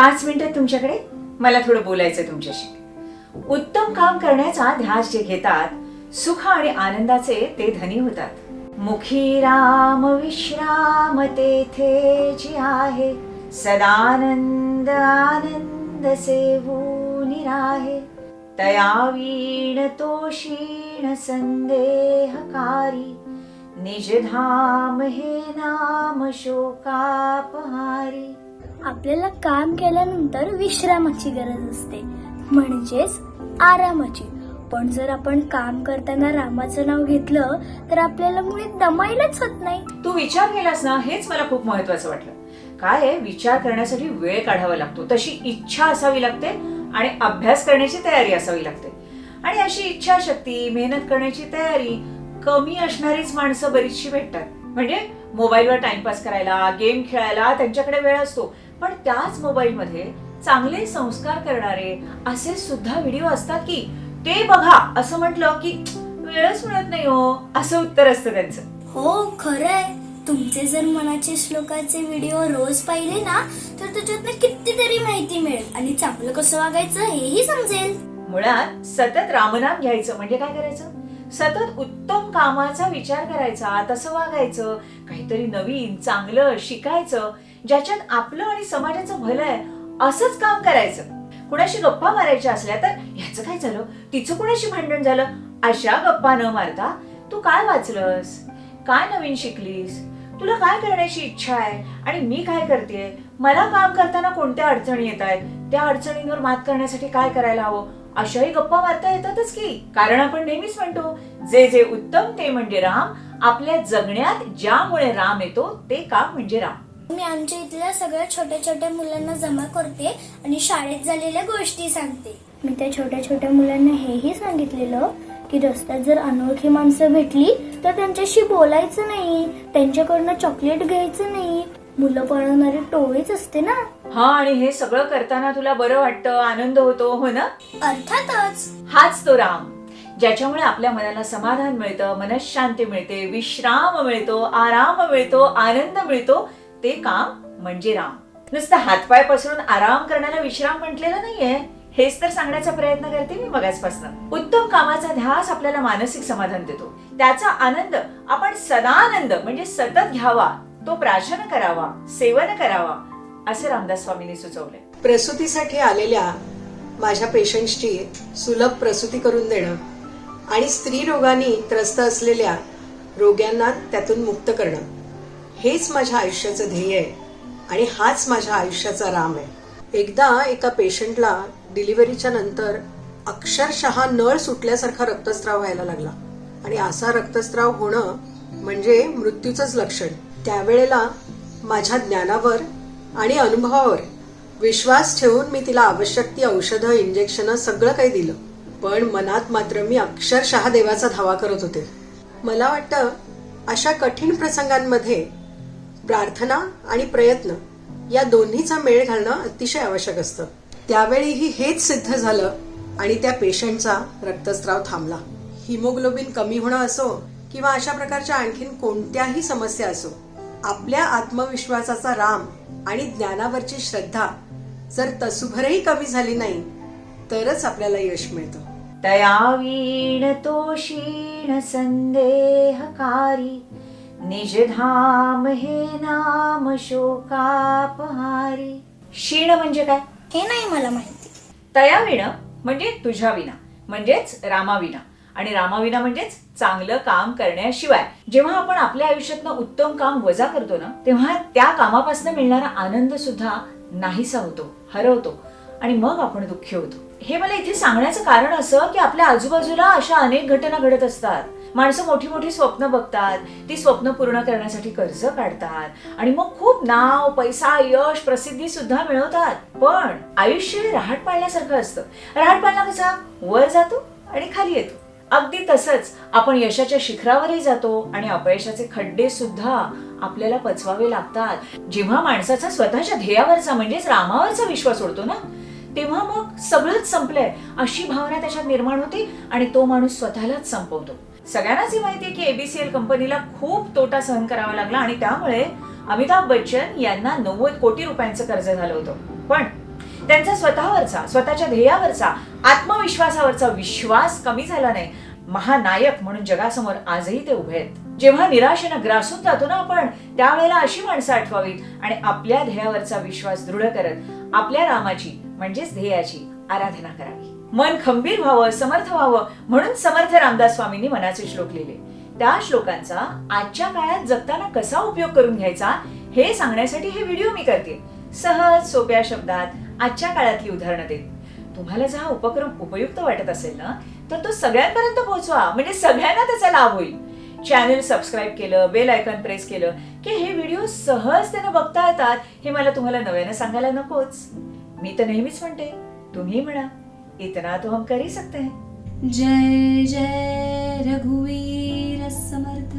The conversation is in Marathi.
पाच मिनिटं तुमच्याकडे? मला थोडं बोलायचं तुमच्याशी. उत्तम काम करण्याचा ध्यास जे घेतात सुख आणि आनंदाचे ते धनी होतात. मुखी राम विश्राम तेथे जी आहे सदानंद आनंद सेवून राहे. तयावीण तोषीण क्षीण संदेहकारी निजधाम हे नाम शोकापहारी. आपल्याला काम केल्यानंतर विश्रामाची गरज असते. म्हणजेच आरामाची. पण जर आपण काम करताना रामाचं नाव घेतलं तर आपल्याला मुळे दमायलाच होत नाही. तू विचार केलास ना हेच मला खूप महत्वाचं वाटलं. काय विचार करण्यासाठी वेळ काढावा लागतो. तशी इच्छा असावी लागते आणि अभ्यास करण्याची तयारी असावी लागते. आणि अशी इच्छाशक्ती मेहनत करण्याची तयारी कमी असणारीच माणसं बरीचशी भेटतात. म्हणजे मोबाईलवर टाइमपास करायला गेम खेळायला त्यांच्याकडे वेळ असतो. पण त्याच मोबाईलमध्ये चांगले संस्कार करणारे असे सुद्धा व्हिडिओ असतात की ते बघा असं म्हटलं की वेळच मिळत नाही हो असं उत्तर असतं त्यांचं. हो खरंय. तुमचे जर मनाचे श्लोकाचे व्हिडिओ रोज पाहिले ना तर त्याच्यातनं कितीतरी माहिती मिळेल आणि चांगलं कसं वागायचं हेही समजेल. मुळात सतत रामनाम घ्यायचं म्हणजे काय करायचं? सतत उत्तम कामाचा विचार करायचा तसं वागायचं काहीतरी नवीन चांगलं शिकायचं ज्याच्यात आपलं आणि समाजाचं भलं आहे असंच काम करायचं. कुणाशी गप्पा मारायच्या असल्या तर ह्याचं काय झालं? तिचं कुणाशी भांडण झालं? अशा गप्पा न मारता तू काय वाचलंस? काय नवीन शिकलीस? तुला काय करण्याची इच्छा आहे? आणि मी काय करते मला काम करताना कोणत्या अडचणी येत आहेत? त्या अडचणींवर मात करण्यासाठी काय करायला हवं? अशाही गप्पा मारता येतातच की. कारण आपण नेहमीच म्हणतो जे जे उत्तम ते म्हणजे राम. आपल्या जगण्यात ज्यामुळे राम येतो ते काम म्हणजे राम. मी आमच्या इथल्या सगळ्या छोट्या छोट्या मुलांना जमा करते आणि शाळेत झालेल्या गोष्टी सांगते. मी त्या छोट्या छोट्या मुलांना हेही सांगितलेलं की रस्त्यात जर अनोळखी माणसं भेटली तर त्यांच्याशी बोलायचं नाही त्यांच्याकडनं चॉकलेट घ्यायचं नाही मुलं पळवणारी टोळीच असते ना. हा आणि हे सगळं करताना तुला बरं वाटतं आनंद होतो हो ना? अर्थातच. हाच तो राम. ज्याच्यामुळे आपल्या मनाला समाधान मिळतं मनशांती मिळते विश्राम मिळतो आराम मिळतो आनंद मिळतो ते काम म्हणजे राम. नुसतं हातपाय पसरून आराम करण्याला विश्राम म्हटलेलं नाहीये. हेच तर सांगण्याचा प्रयत्न करते मी मगाचपासून उत्तम कामाचा ध्यास आपल्याला मानसिक समाधान देतो. त्याचा आनंद आपण सदानंद म्हणजे सतत घ्यावा. तो प्राशन करावा सेवन करावा असं रामदास स्वामींनी सुचवलंय. प्रसूतीसाठी आलेल्या माझ्या पेशंट्सची सुलभ प्रसूती करून देणं आणि स्त्री रोगाने त्रस्त असलेल्या रोग्यांना त्यातून मुक्त करणं. हेच माझ्या आयुष्याचं ध्येय आहे आणि हाच माझ्या आयुष्याचा राम आहे. एकदा एका पेशंटला डिलिव्हरीच्या नंतर अक्षरशः नळ सुटल्यासारखा रक्तस्राव व्हायला लागला. आणि असा रक्तस्राव होणं म्हणजे मृत्यूचंच लक्षण. त्यावेळेला माझ्या ज्ञानावर आणि अनुभवावर विश्वास ठेवून मी तिला आवश्यक ती औषधं इंजेक्शन सगळं काही दिलं. पण मनात मात्र मी अक्षरशः देवाचा धावा करत होते. मला वाटतं अशा कठीण प्रसंगांमध्ये प्रार्थना आणि प्रयत्न या दोन्हीचा मेळ घालणं अतिशय आवश्यक असतं. त्यावेळीही हेच सिद्ध झालं आणि त्या पेशंटचा रक्तस्राव थांबला. हिमोग्लोबिन कमी होणं असो किंवा अशा प्रकारच्या आणखीन कोणत्याही समस्या असो आपल्या आत्मविश्वासाचा राम आणि ज्ञानावरची श्रद्धा जर तसुभरही कमी झाली नाही तरच आपल्याला यश मिळतं. तयावीण तो क्षीण संदेहकारी निजधाम हे नाम शोकापहारी. क्षीण म्हणजे काय? हे नाही मला माहिती. तयावीण म्हणजे तुझ्या विना म्हणजेच रामाविना आणि रामाविना म्हणजेच चांगलं काम करण्याशिवाय. जेव्हा आपण आपल्या आयुष्यातनं उत्तम काम वजा करतो ना तेव्हा त्या कामापासून मिळणारा आनंद सुद्धा नाहीसा होतो हरवतो. आणि मग आपण दुःखी होतो. हे मला इथे सांगण्याचं कारण असं की आपल्या आजूबाजूला अशा अनेक घटना घडत असतात. माणसं मोठी मोठी स्वप्न बघतात ती स्वप्न पूर्ण करण्यासाठी कर्ज काढतात. आणि मग खूप नाव पैसा यश प्रसिद्धी सुद्धा मिळवतात. पण आयुष्य रहाट पाळण्यासारखं असतं. रहाट पाळणा कसा? वर जातो आणि खाली येतो. अगदी तसंच आपण यशाच्या शिखरावरही जातो आणि अपयशाचे खड्डे सुद्धा आपल्याला पचवावे लागतात. जेव्हा माणसाचा स्वतःच्या ध्येयावरचा म्हणजेच रामावरचा विश्वास उडतो ना तेव्हा मग सगळंच संपलंय. अशी भावना त्याच्यात निर्माण होते आणि तो माणूस स्वतःलाच संपवतो. सगळ्यांनाच ही माहिती आहे की एबीसीएल कंपनीला खूप तोटा सहन करावा लागला आणि त्यामुळे अमिताभ बच्चन यांना नव्वद कोटी रुपयांचं कर्ज झालं होतं. पण त्यांचा स्वतःवरचा स्वतःच्या ध्येयावरचा आत्मविश्वासावरचा विश्वास कमी झाला नाही. महानायक म्हणून जगासमोर आजही ते उभे आहेत. जेव्हा निराशेनं ग्रासून जातो ना आपण त्यावेळेला अशी माणसं आठवावीत आणि आपल्या ध्येयावरचा विश्वास दृढ करत आपल्या रामाची म्हणजेच ध्येयाची आराधना करावी. मन खंबीर व्हावं समर्थ व्हावं म्हणून समर्थ रामदास स्वामींनी मनाचे श्लोक लिहिले. त्या श्लोकांचा आजच्या काळात जगताना कसा उपयोग करून घ्यायचा हे सांगण्यासाठी हे व्हिडिओ मी करते. सहज सोप्या शब्दात आजच्या काळातली उदाहरणं देत तुम्हाला जर हा उपक्रम उपयुक्त वाटत असेल ना तर तो सगळ्यांपर्यंत पोहोचवा. म्हणजे सगळ्यांना त्याचा लाभ होईल. चॅनल सबस्क्राईब केलं बेल आयकॉन प्रेस केलं की हे व्हिडिओ सहज त्यानं बघता येतात हे मला तुम्हाला नव्यानं सांगायला नकोच. मी तर नेहमीच म्हणते तुम्ही म्हणा. इतना तो हम कर ही सकते हैं। जय जय रघुवीर समर्थ।